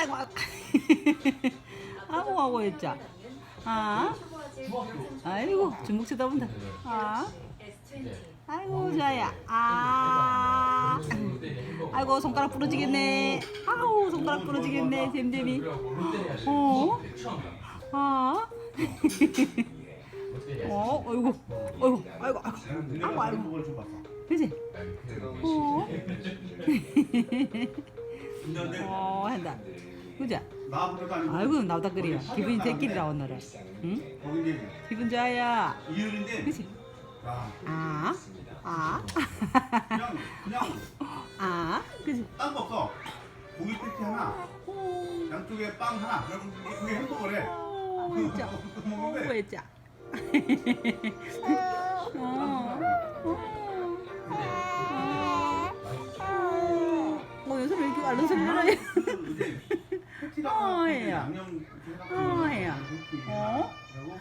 아이고 아이고 아이고 아이고 했자 아 아이고 주먹 쳐다본다 아 아이고 좋아야 아 아이고 손가락 부러지겠네 아우 손가락 부러지겠네 잼잼이 어? 아? 어? 아이고 아이고 아이고 아이고 좀 봤어. 그지? 어? 어 한다 그자 아니고 아이고 나보다 그래요 기분이 제끼리라 오늘은 응? 기분 좋아야 이율인데 그지? 아, 아? 아? 그냥 그냥 아? 그지? 딴거 없어. 고기 패티 하나, 오, 양쪽에 빵 하나. 그게 햄버거래. 오, 진짜. 오, 진짜. 어. 어, 요새 왜 이렇게 어, 이제 예요. 양념 이렇게 해갖고 어, 예요. 패티 어? 하고